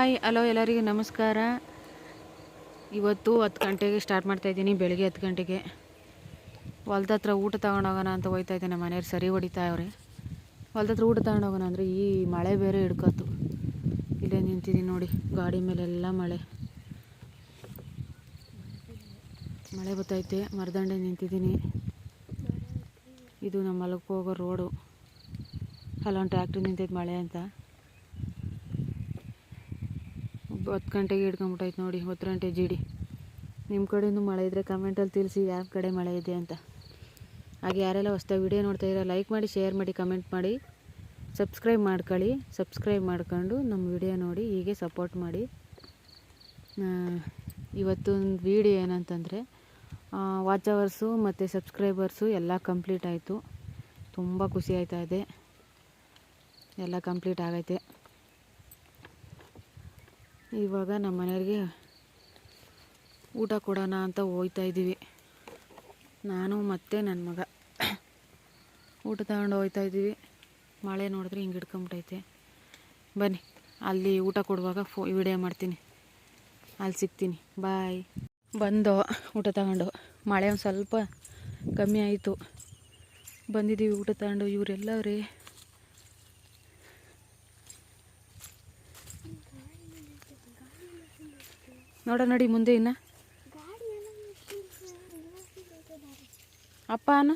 Hi, hello, ಎಲ್ಲರಿಗೂ ನಮಸ್ಕಾರ. ಇವತ್ತು ಹತ್ತು ಗಂಟೆಗೆ ಸ್ಟಾರ್ಟ್ ಮಾಡ್ತಾಯಿದ್ದೀನಿ ಬೆಳಗ್ಗೆ ಹತ್ತು ಗಂಟೆಗೆ. ಹೊಲ್ದ ಹತ್ರ ಊಟ ತಗೊಂಡೋಗೋಣ ಅಂತ ಹೋಗ್ತಾ ನಮ್ಮ ಮನೆಯವ್ರು ಸರಿ ಹೊಡಿತಾ ಅವ್ರೆ ಹೊಲ್ದ ಹತ್ರ ಊಟ ತಗೊಂಡೋಗೋಣ ಅಂದರೆ ಈ ಮಳೆ ಬೇರೆ ಹಿಡ್ಕೊತು. ಇಲ್ಲೇ ನಿಂತಿದ್ದೀನಿ ನೋಡಿ, ಗಾಡಿ ಮೇಲೆಲ್ಲ ಮಳೆ. ಮಳೆ ಬರ್ತೈತೆ ಮರದಂಡೆ ನಿಂತಿದ್ದೀನಿ. ಇದು ನಮ್ಮ ಹೊಲಕ್ಕೆ ಹೋಗೋ ರೋಡು ಅಲ್ಲೊಂದು ಟ್ಯಾಕ್ಟ್ರಿ ನಿಂತೈತೆ ಮಳೆ ಅಂತ. ಹತ್ತು ಗಂಟೆಗೆ ಹಿಡ್ಕೊಂಬಿಟ್ಟೈತೆ ನೋಡಿ, ಹತ್ತು ಗಂಟೆ ಜಿಡಿ. ನಿಮ್ಮ ಕಡೆಯೂ ಮಳೆ ಇದ್ದರೆ ಕಮೆಂಟಲ್ಲಿ ತಿಳಿಸಿ, ಯಾವ ಕಡೆ ಮಳೆ ಇದೆ ಅಂತ. ಹಾಗೆ ಯಾರೆಲ್ಲ ಹೊಸ್ದಾಗಿ ವಿಡಿಯೋ ನೋಡ್ತಾ ಇರೋ ಲೈಕ್ ಮಾಡಿ ಶೇರ್ ಮಾಡಿ ಕಮೆಂಟ್ ಮಾಡಿ. ಸಬ್ಸ್ಕ್ರೈಬ್ ಮಾಡ್ಕೊಳ್ಳಿ. ಸಬ್ಸ್ಕ್ರೈಬ್ ಮಾಡ್ಕೊಂಡು ನಮ್ಮ ವಿಡಿಯೋ ನೋಡಿ, ಹೀಗೆ ಸಪೋರ್ಟ್ ಮಾಡಿ. ಇವತ್ತೊಂದು ವಿಡಿಯೋ ಏನಂತಂದರೆ ವಾಚ್ ಅವರ್ಸು ಮತ್ತು ಸಬ್ಸ್ಕ್ರೈಬರ್ಸು ಎಲ್ಲ ಕಂಪ್ಲೀಟ್ ಆಯಿತು. ತುಂಬ ಖುಷಿ ಆಯ್ತಾ ಇದೆ. ಎಲ್ಲ ಕಂಪ್ಲೀಟ್ ಆಗೈತೆ. ಇವಾಗ ನಮ್ಮ ಮನೆಯವ್ರಿಗೆ ಊಟ ಕೊಡೋಣ ಅಂತ ಹೋಗ್ತಾ ಇದ್ದೀವಿ. ನಾನು ಮತ್ತೆ ನನ್ನ ಮಗ. ಊಟ ತಗೊಂಡು ಹೋಗ್ತಾ ಇದ್ದೀವಿ. ಮಳೆ ನೋಡಿದ್ರೆ ಹಿಂಗೆ ಹಿಡ್ಕೊಂಬಿಟ್ಟೈತೆ ಬನ್ನಿ, ಅಲ್ಲಿ ಊಟ ಕೊಡುವಾಗ ಫೋ, ವಿಡಿಯೋ ಮಾಡ್ತೀನಿ. ಅಲ್ಲಿ ಸಿಗ್ತೀನಿ. ಬಾಯ್. ಬಂದು ಊಟ ತಗೊಂಡು. ಮಳೆ ಒಂದು ಸ್ವಲ್ಪ ಕಮ್ಮಿ ಆಯಿತು. ಬಂದಿದ್ದೀವಿ ಊಟ ತಗೊಂಡು. ಇವರೆಲ್ಲವ್ರೆ ನೋಡ ನೋಡಿ ಮುಂದೆ ಇನ್ನ. ಅಪ್ಪ ಅನ್ನ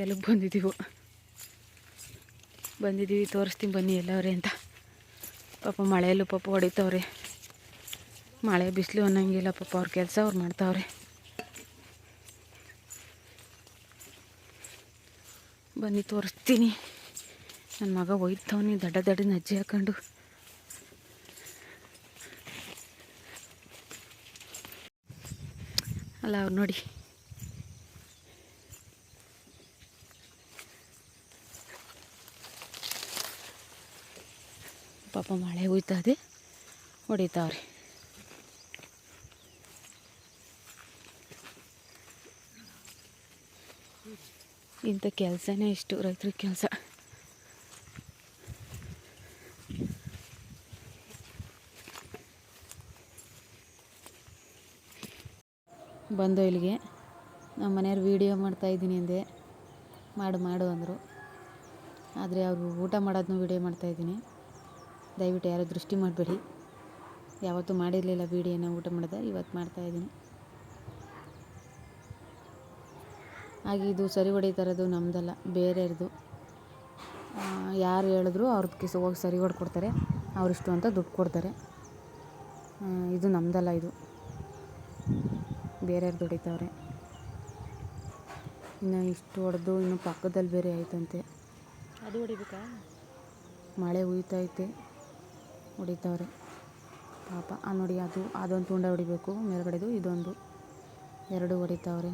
ಎಲ್ಲಿಗೆ ಬಂದಿದ್ದೀವು ಬಂದಿದ್ದೀವಿ ತೋರಿಸ್ತೀನಿ ಬನ್ನಿ ಎಲ್ಲವ್ರೆ ಅಂತ. ಪಾಪ ಮಳೆಯಲ್ಲೂ ಪಾಪ ಹೊಡಿತಾವ್ರೆ. ಮಳೆ ಬಿಸಿಲು ಅನ್ನಂಗಿಲ್ಲ ಪಾಪ ಅವ್ರ ಕೆಲಸ ಅವ್ರು ಮಾಡ್ತಾವ್ರೆ. ಬನ್ನಿ, ತೋರಿಸ್ತೀನಿ. ನನ್ನ ಮಗ ಒಯ್ತವನಿ, ದಡ ದಡ ನಜ್ಜೆ ಹಾಕೊಂಡು. ಅಲ್ಲ, ಅವ್ರು ನೋಡಿ. ಪಾಪ ಮಳೆ ಹೋಯ್ತದೆ ಹೊಡಿತಾವ್ರಿ. ಇಂಥ ಕೆಲಸನೇ ಇಷ್ಟು ರೈತರ ಕೆಲಸ. ಬಂದು ಇಲ್ಲಿಗೆ. ನಮ್ಮ ಮನೆಯವ್ರು ವೀಡಿಯೋ ಮಾಡ್ತಾಯಿದ್ದೀನಿ ಅಂದೆ. ಮಾಡು ಮಾಡು ಅಂದರು. ಆದರೆ ಅವರು ಊಟ ಮಾಡೋದನ್ನು ವೀಡಿಯೋ ಮಾಡ್ತಾಯಿದ್ದೀನಿ ದಯವಿಟ್ಟು ಯಾರೂ ದೃಷ್ಟಿ ಮಾಡಬೇಡಿ. ಯಾವತ್ತೂ ಮಾಡಿರಲಿಲ್ಲ ವೀಡಿಯೋನ ಊಟ ಮಾಡಿದೆ, ಇವತ್ತು ಮಾಡ್ತಾಯಿದ್ದೀನಿ ಹಾಗೆ ಇದು ಸರಿ ಹೊಡಿತಾರದು ನಮ್ಮದಲ್ಲ ಬೇರೆಯವ್ರದ್ದು ಯಾರು ಹೇಳಿದ್ರು ಅವ್ರದ್ದು ಕಿಸ ಹೋಗಿ ಸರಿ ಹೊಡ್ಕೊಡ್ತಾರೆ ಅವರಿಷ್ಟು ಅಂತ ದುಡ್ಡು ಕೊಡ್ತಾರೆ. ಇದು ನಮ್ಮದಲ್ಲ ಇದು. ಬೇರೆಯವ್ರದ್ದು ಹೊಡಿತಾವ್ರೆ. ಇನ್ನು ಇಷ್ಟು ಹೊಡೆದು ಇನ್ನು ಪಕ್ಕದಲ್ಲಿ ಬೇರೆ ಆಯ್ತಂತೆ. ಅದು ಹೊಡಿಬೇಕಾ? ಮಳೆ ಹುಯ್ತೈತೆ ಹೊಡಿತಾವ್ರೆ. ಪಾಪ ಆ ನೋಡಿ ಅದು ಅದೊಂದು ತುಂಡ ಹೊಡಿಬೇಕು ಮೇಲ್ಗಡೆದು ಇದೊಂದು. ಎರಡು ಹೊಡಿತಾವ್ರೆ.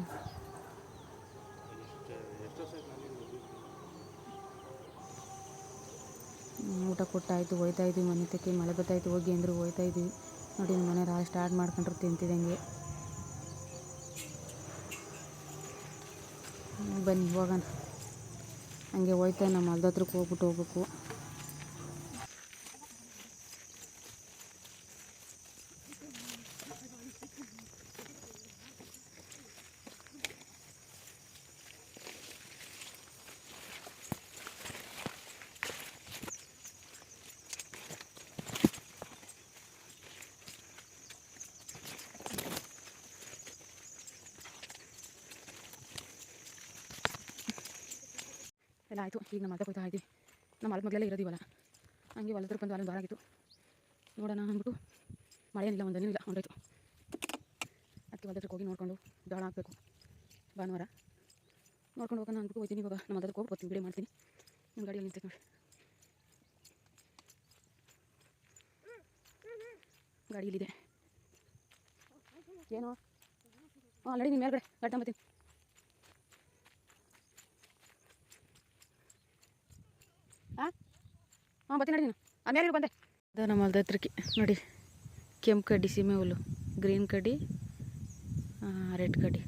ಊಟ ಕೊಟ್ಟಾಯಿತು ಇದ್ವಿ ಮನೆ ತಕ್ಕೆ ಮಳೆ ಬತ್ತಾಯಿತು ಹೋಗಿ ಅಂದರು ಹೋಯ್ತಾ ಇದ್ವಿ ನೋಡಿ ಮನೆ ರಾ ಸ್ಟಾರ್ಟ್ ಮಾಡ್ಕೊಂಡ್ರು ತಿಂತಿದ್ದಂಗೆ. ಬನ್ನಿ, ಹೋಗೋಣ. ಹಂಗೆ ಹೋಯ್ತಾ ನಮ್ಮ ಹೊಲ್ದ ಹತ್ರಕ್ಕೆ ಹೋಗ್ಬಿಟ್ಟು ಹೋಗ್ಬೇಕು. ಎಲ್ಲ ಆಯಿತು ಈಗ ನಮ್ಮ ಹೊಲ್ದಕ್ಕೆ ಹೋಗ್ತಾ ಇದ್ದೀವಿ ನಮ್ಮ ಹೊಲದ ಮಗಲೆಲ್ಲ ಇರೋದಿವಲ್ಲ ಹಂಗೆ ಹೊಲದ್ರ ಬಂದು ಅಲ್ಲೊಂದು ವಾರ ಆಗಿತ್ತು ನೋಡೋಣ ಅಂದ್ಬಿಟ್ಟು ಮಳೆ ಏನಿಲ್ಲ ಒಂದು ಇಲ್ಲ ಹೊಂಡೋಯ್ತು ಅದಕ್ಕೆ ಹೊಲದ್ರಕ್ಕೆ ಹೋಗಿ ನೋಡಿಕೊಂಡು ಜೋಳ ಹಾಕಬೇಕು. ಭಾನುವಾರ. ನೋಡ್ಕೊಂಡು ಹೋಗೋಣ ಅಂದ್ಬಿಟ್ಟು ಹೋಗ್ತೀನಿ ಇವಾಗ ನಮ್ಮ ಹೊಲದಕ್ಕೆ ಹೋಗಿ ಬರ್ತೀನಿ ಬಿಡಿ ಮಾಡ್ತೀನಿ. ನಿಮ್ಮ ಗಾಡಿಯಲ್ಲಿ ನಿಂತೈತೆ ನೋಡಿ. ಗಾಡಿ ಇಲ್ಲಿದೆ. ಏನು? ಹಾಂ ಆಲ್ರೆಡಿ ನಿಮ್ಮ ಮೇಲ್ಗಡೆ. ಗಾಡಿ ಹಾಂ ಹಾಂ ಬರ್ತೀನಿ ನೋಡಿ ನೀನು. ಆಮೇಲೆ ಬಂದೆ. ಅದು ನಮ್ಮ ಹೊಲ್ದ ಹತ್ರಕ್ಕೆ ನೋಡಿ ಕೆಂಪು ಕಡ್ಡಿ ಸೀಮೆ ಹುಲ್ಲು. ಗ್ರೀನ್ ಕಡ್ಡಿ ರೆಡ್ ಕಡ್ಡಿ.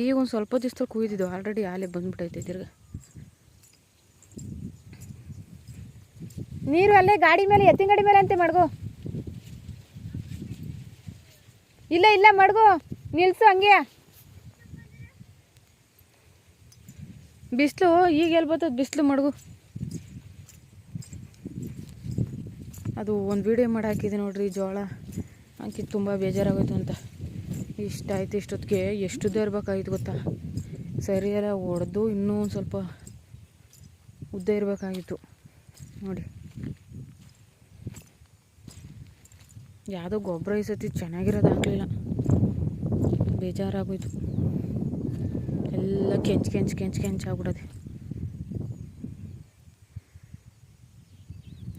ಈಗ ಒಂದು ಸ್ವಲ್ಪ ದಿವಸದಲ್ಲಿ ಕುಯ್ದಿದ್ದು. ಆಲ್ರೆಡಿ ಆಲೆ ಬಂದ್ಬಿಟ್ಟೈತೆ ತಿರ್ಗ. ನೀರು ಅಲ್ಲೇ ಗಾಡಿ ಮೇಲೆ ಎತ್ತಿನ ಗಾಡಿ ಮೇಲೆ ಅಂತೆ ಮಡ್ಗು. ಇಲ್ಲ ಇಲ್ಲ ಮಡ್ಗು. ನಿಲ್ಸು ಹಂಗೆ. ಬಿಸಿಲು, ಈಗ ಎಲ್ಲಿ ಬರ್ತದೆ ಬಿಸಿಲು ಮಡಗು? ಅದು ಒಂದು ವೀಡಿಯೋ ಮಾಡಿ ಹಾಕಿದೆ ನೋಡ್ರಿ ಜೋಳ ಹಾಕಿ ತುಂಬ ಬೇಜಾರಾಗೋಯ್ತು ಅಂತ. ಇಷ್ಟ ಆಯ್ತು ಇಷ್ಟೊತ್ತಿಗೆ ಎಷ್ಟು ಇರ್ಬೇಕಾಗಿತ್ತು ಗೊತ್ತಾ? ಸರಿಯೆಲ್ಲ, ಹೊಡೆದು ಇನ್ನೂ ಒಂದು ಸ್ವಲ್ಪ ಉದ್ದ ಇರಬೇಕಾಗಿತ್ತು. ನೋಡಿ. ಯಾವುದೋ ಗೊಬ್ಬರ ಈ ಸತಿ ಚೆನ್ನಾಗಿರೋದಾಗಲಿಲ್ಲ. ಬೇಜಾರಾಗೋಯ್ತು. ಎಲ್ಲ ಕೆಂಚ್ ಕೆಂಚ್ ಕೆಂಚ್ ಕೆಂಚ್ ಆಗ್ಬಿಡೋದು.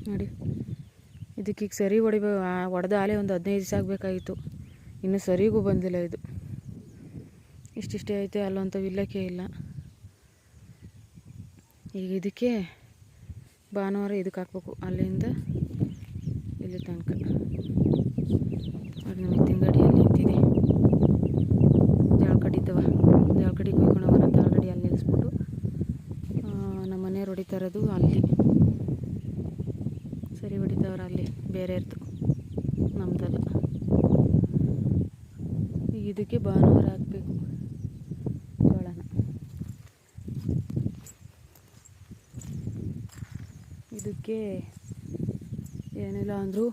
ನೋಡಿ ಇದಕ್ಕೀಗ ಸರಿ ಹೊಡಿಬೇಕು ಹೊಡೆದ ಆಲೆ ಒಂದು ಹದಿನೈದು ದಿವಸ ಆಗಬೇಕಾಗಿತ್ತು. ಇನ್ನೂ ಸರಿಗೂ ಬಂದಿಲ್ಲ ಇದು. ಇಷ್ಟಿಷ್ಟೇ ಐತೆ ಅಲ್ಲಂತ ಇಲ್ಲಕ್ಕೆ ಇಲ್ಲ. ಈಗ ಇದಕ್ಕೆ ಭಾನುವಾರ ಇದಕ್ಕೆ ಹಾಕ್ಬೇಕು. ಅಲ್ಲಿಂದ ಇಲ್ಲಿ ತನಕ. ಅದು ನಮ್ಮ ತಿಂಗಡಿಯಲ್ಲಿ ನಿಂತಿದೆ. ಜಾಳ ಕಡಿತವ ಜಾಳ ಕಡಿ ಕುಯ್ಕೊಂಡು ಅಂತ ಆಲ್ರೆಡಿ ಅಲ್ಲಿ ನಿಲ್ಲಿಸ್ಬಿಟ್ಟು ನಮ್ಮ ಮನೆಯವ್ರು ಹೊಡಿತಾ ಇರೋದು ಅಲ್ಲಿ. ಸರಿ ಹೊಡಿತಾವ್ರ ಅಲ್ಲಿ, ಬೇರೆ ಇರ್ತು, ನಮ್ದಲ್ಲ. ಇದಕ್ಕೆ ಭಾನುವಾರ ಹಾಕಬೇಕು. ಜೋಳನ. ಇದಕ್ಕೆ ಏನಿಲ್ಲ ಅಂದರೂ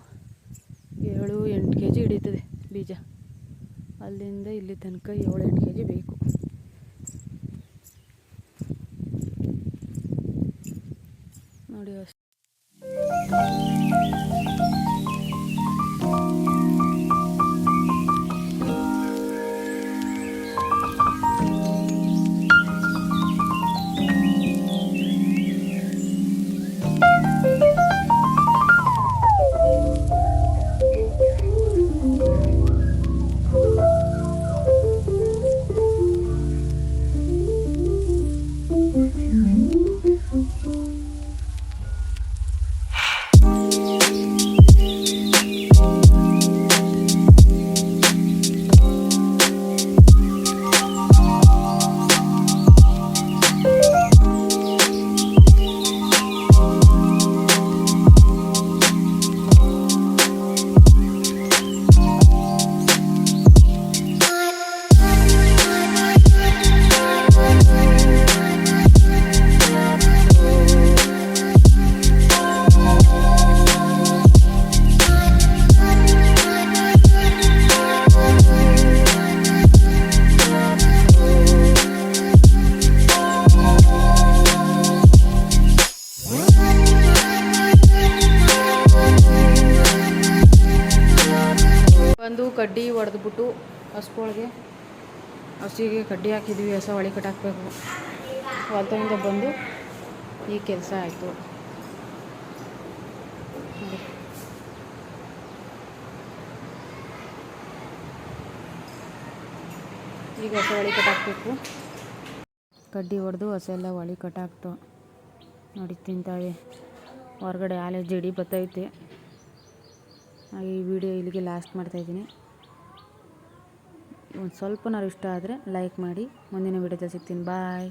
ಏಳು ಎಂಟು ಕೆ ಜಿ ಹಿಡಿತದೆ ಬೀಜ. ಅಲ್ಲಿಂದ ಇಲ್ಲಿ ತನಕ ಏಳು ಎಂಟು ಕೆ ಜಿ ಬೇಕು. ಕಡ್ಡಿ ಹಸುಗಳಿಗೆ ಹಸಿಗೆ ಕಡ್ಡಿ ಹಾಕಿದ್ವಿ, ಹೊಸ ಹೊಳಿ ಕಟ್ಟಾಕಬೇಕು ಹೊಲದಿಂದ ಬಂದು ಈ ಕೆಲಸ ಆಯಿತು. ಈಗ ಹೊಸ ಹೊಳಿ ಕಟ್ಟಾಕಬೇಕು ಕಡ್ಡಿ ಹೊಡೆದು ಹೊಸ ಎಲ್ಲ ಹೊಳಿ ಕಟ್ಟಾಕ್ತು ನೋಡಿ ತಿಂತಾವೆ ಹೊರಗಡೆ ಆಲೆ ಜಡಿ ಬತ್ತೈತೆ. ಈ ವಿಡಿಯೋ ಇಲ್ಲಿಗೆ ಲಾಸ್ಟ್ ಮಾಡ್ತಾಯಿದ್ದೀನಿ ಒಂದು ಸ್ವಲ್ಪನಾರು ಇಷ್ಟ ಆದರೆ ಲೈಕ್ ಮಾಡಿ ಮುಂದಿನ ವಿಡಿಯೋದಲ್ಲಿ ಸಿಗ್ತೀನಿ. ಬಾಯ್